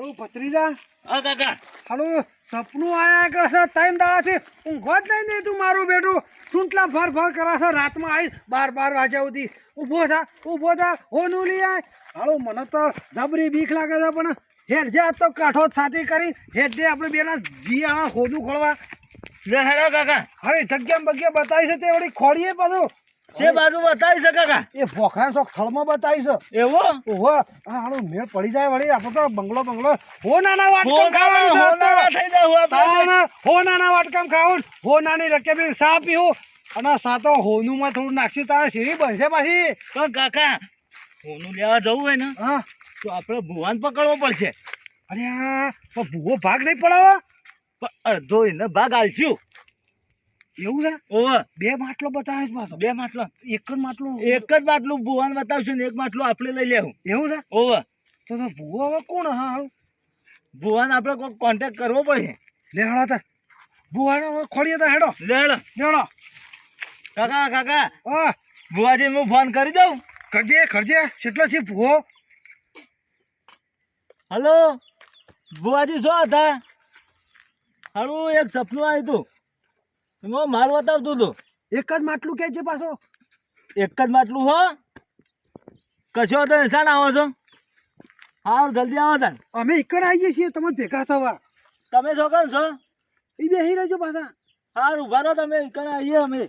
હાલો ભત્રીજા. હા કાકા હાલો સપનું આયા કે છે ત્રણ દાડાથી ઊંઘો જ નહીં તું મારું બેટું. સૂંટલા ફર ફર કરે છે રાતમાં આવી બાર બાર વાગ્યા સુધી. ઊભો થા ઊભો થા હોનું લઈ આય. હાલો મને તો જબરી બીક લાગે છે પણ હેડ જે તો કાઠો છાતી કરી હેડ જે આપણે બેના જીયાણા હોદું ખોળવા. લે હેડો કાકા અરે જગ્યા બગ્યા બતાવી છે તે વળી ખોડીએ પાછું. છે બાજુ બતાવી છે કાકા? એ ભોખરા ચોક થળમાં બતાવી છે. એવો? ઓહો આ હાલો મેળ પડી જાય વળી. આપણે તો બંગલો બંગલો. હો નાના વાટકામ ખાવાનું છે હોના થઈ જાવ આપણે હો નાના વાટકામ ખાવું હો નાની રકેબી સા પીવું. અને સાતો હોનું માં થોડું નાખ્યું તારે સેવી બનશે પાછી. પણ કાકા હોનું લેવા જવું હોય ને હા. તો આપણે ભુવાન પકડવો પડશે. અરે ભૂવો ભાગ નહીં પડાવવા અડધો એને ભાગ આલશું. એવું છે? ઓવે. બે માટલો બતાવે છે પાછો. બે માટલો. એક જ માટલું. એક જ માટલું ભુવાન બતાવશું ને એક માટલું આપણે લઈ લેવું. એવું છે? ઓવે. તો તો ભૂવો હવે કોણ હા ભુવાન આપણે કોઈ કોન્ટેક્ટ કરવો પડશે. લે હળો તાર ભૂવાનો ખોડીએ તો હેડો. લે હેડો. લેડો કાકા કાકા. હા. ભુવાજી હું ફોન કરી દઉં? કરજે કરજે. કેટલો છે ભુવો. હલો. ભુવાજી શું હતા? હારું એક સપનું આવ્યું હતું. એમાં માલ બતાવતું તું. એક જ માટલું કે છે પાછો? એક જ માટલું હો. કશો તો નિશાન આવો છો? હા જલ્દી આવો તાન અમે એકડ આવીએ છીએ તમારે ભેગા થવા. તમે છો કરો છો? એ બેસી રહેજો પાછા. હાર ઊભા રહો તમે કણ આવીએ અમે.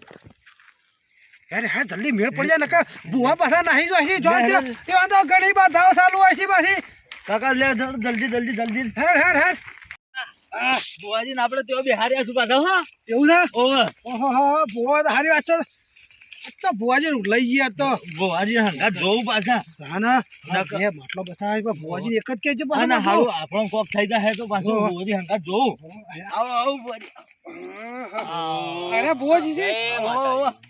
અરે હા જલ્દી મેળ પડી જાય નકા બુવા પાછા નાહી જો હશે જો એ વાંધો ઘણી બાર ધાવ ચાલુ છે પાછી. કાકા લે જલ્દી જલ્દી જલ્દી. હેડ હેડ હેડ ભુવાજી ને આપડે ત્યાં બિહાર્યા છું પાછા હા. એવું છે? ઓહો. તો હારી વાત છે. તો ભુવાજી લઈ ગયા તો. ભુવાજી હંગાત જોવું પાછા. હા ના. માટલો બતાવે ભુવાજી એક જ કે છે પાછો હારું આપણો કોક થઈ જાય તો પાછો ભુવાજી હંગાત જોવું. આવો આવો ભુવાજી. અરે ભુવાજી છે?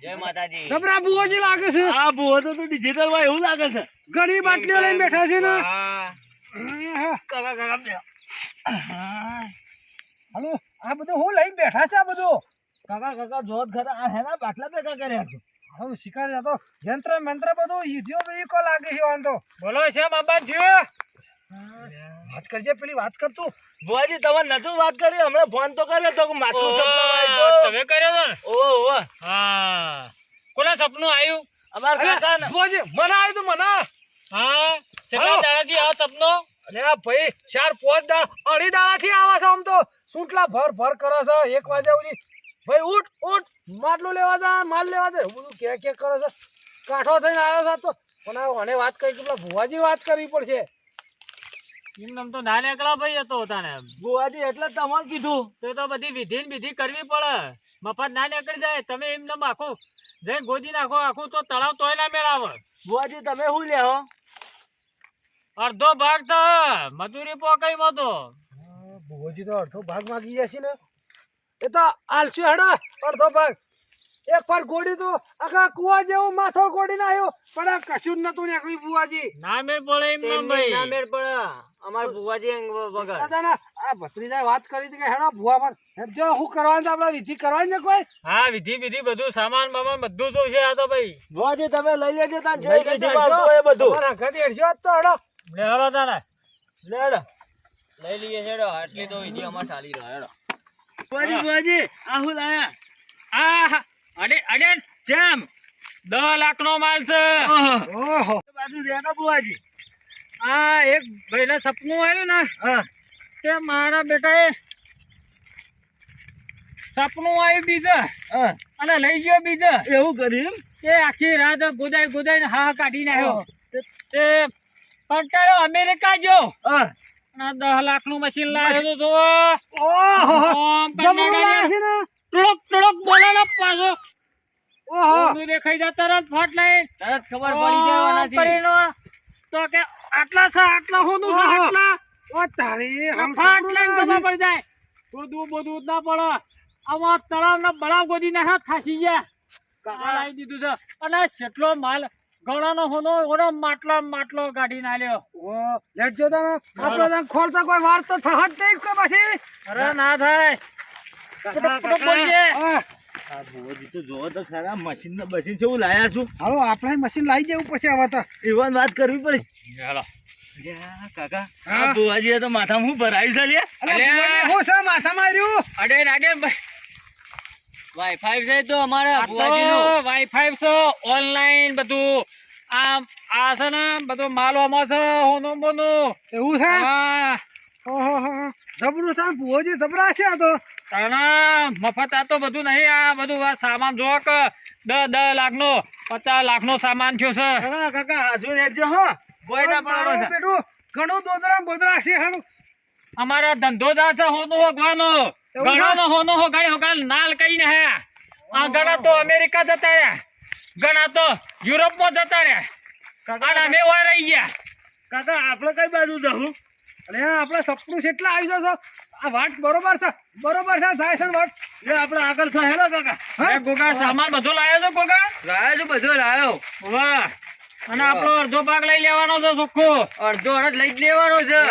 જય માતાજી. જબરા ભુવાજી લાગે છે. આ ભુવો તો ડિજિટલમાં એવું લાગે છે. ઘણી બાટલીઓ લઈને બેઠા છે ને. કાકા કાકા બે. હા. હાલો આ બધું હું લઈને બેઠા છે આ બધું? કાકા કાકા જોત ખરા. આ હેના બાટલા ભેગા કર્યા છો. હાલો શિકાર તો યંત્ર મંત્ર બધું યુધ્યો બી કો લાગે છે વાંધો બોલો છે બાબા થયો વાત કરજે પેલી વાત કર તું. ભુવાજી તમે નતું વાત કરી? હમણાં ફોન તો કર્યો તો માથું સપનું આવ્યું તો. તમે કર્યો તો ઓ ઓવે હા. કોના સપનું આવ્યું? અમાર કાકા ને ભુવાજી મને આવ્યું તું મને. હા કેટલા દાદાજી આ સપનો? અને આ ભાઈ ચાર પાંચ દા અઢી દાડાથી આવા છે આમ તો. સુટલા ભર ભર કરે છે એક વાગ્યા સુધી. ભાઈ ઉઠ ઉઠ માટલું લેવા જા માલ લેવા જાય બધું કે કે કરે છે. કાઠો થઈને આવ્યો છે તો. પણ આ મને વાત કરી કે પેલા ભુવાજી વાત કરવી પડશે. એમ તો ના એકલા ભાઈ હતો તાને ભુવાજી એટલે જ તમને કીધું. તો તો બધી વિધિ ને વિધિ કરવી પડે. મફત ના નીકળી જાય તમે એમને આખું જઈને ગોદી નાખો આખું તો તળાવ તોય ના મેળાવે. ભુવાજી તમે શું લેહો અડધો ભાગ તો મજૂરી પોકાઈમાં તો ભુવાજી તો અડધો ભાગ માગી જશે ને. એ તો આલસી હડા અડધો ભાગ. એક પર ગોડી તો આખા કુવા જેવો માથો ગોડી નાખ્યો. પણ આ કશું જ નતું નીકળ્યું ભુવાજી. ના મેળ પડે. એમ ના ભાઈ દાદાના આ ભત્રીજાએ વાત કરી હતી કે હેડો ભુવા પણ જો હું કરવાનું આપણે વિધિ કરવાની છે કોઈ? હા વિધિ વિધિ બધું સામાન બામાન બધું તો છે આ તો ભાઈ. ભુવાજી તમે લઈ લેજો તાન જે લઈ લેજો, વિધિમાં આવતું હોય એ બધું. મારા ઘરે હેડજો. તો હેડો. લે હળો લે લેડ. લઈ લઈએ છેડો આટલી તો વિધિ અમાર ચાલી રહ્યો હેડો. ભુવાજી ભુવાજી આ હું લાયા આ અડે અડે. જેમ. દસ લાખ નો માલ છે. ઓહો. બાજુ રેના બુવાજી? આ એક ભાઈને સપનું આવ્યું ને હા. તે મારા બેટાએ સપનું આવ્યું બીજા હા. અને લઈ ગયો બીજા. એવું કર્યું તે આખી રાત ગોદાઈ ને હા કાઢી નાખ્યો તે કંટાળો અમેરિકા જો. દસ લાખનું મશીન લાવ્યો તો જુઓ. ઓહો. આમ જમણું લાગે કંટાળો છે ને? ટુડક ટુડક બોલે ને પાછો. ઓહો. દેખાઈ જાય તરત ફટ લઈ તરત ખબર પડી જાય આમ તો કે આટલા છે આટલા હોનું છે આટલા. ઓ તારી આમ ફાટ લઈને ખબર પડી જાય. બધું બધું ના પડે. આમાં તળાવ ના બળાવ ગોદી નાખે થાસી ગયા. કાકા લાવી દીધું છે. અને કેટલો માલ ઘણાનો હોનો ઓનો માટલો માટલો કાઢી નાલ્યો ઓ લેટ જો તાને આપણો તાન ખોલતા કોઈ વાર તો થા જ નહીં કોઈ પાછી. અરે ના થાય. કાકા ફટક ફટક બોલજે. આ ભુવાજી તો જોવો તો ખરા મશીન ને મશીન છે હું લાયા છું હાલો આપણે મશીન લાવી દેવું પડશે હવે તો. એવાની વાત કરવી પડે. ચાલો કાકા હા? આ બુવાજીએ તો માથામાં હું ભરાયું છે. હું અડે વાઈફાઈ છે તો અમારા આ વાઈફાઈ છે ઓનલાઈન બધું. આમ આ છે ને બધું માલવામાં છે હોનો બોનું. એવું છે? હા. ઓહો હો હો. જબરું છે ભુવાજી જબરા છે આ તો. તાણા મફત આ તો બધું નહીં આ બધું આ સામાન જો કે દસ દસ લાખનો પચાસ લાખનો સામાન થયો છે. હા, કાકા હાસુ નેટજો હો. કોઈ પડવાનો છે. ઘણું દોદરા બોદરા છે હારું. અમારા ધંધો દા છે હોનો હોગવાનો એવું હોનો હો હોનો હોગાડી નાલ કહીને હે. આ ઘણા તો અમેરિકા જતા રહ્યા. ઘણા તો યુરોપમાં જતા રહ્યા. કાકા અમે વાય રહી ગયા. કાકા આપણે કઈ બાજુ જવું અરે આપણે સપનું કેટલા આવી જશો. આ વાટ બરોબર છે બરોબર છે જાય છે વાટ એ આપણે આગળ થાય. હેલો કાકા. હે? ગોગા સામાન બધો લાયો છો ગોગા? લાયો છું બધો લાયો. વાહ. અને આપણો અડધો ભાગ લઈ લેવાનો છે ચોખ્ખો. અડધો અડધ લઈ જ લેવાનો છે.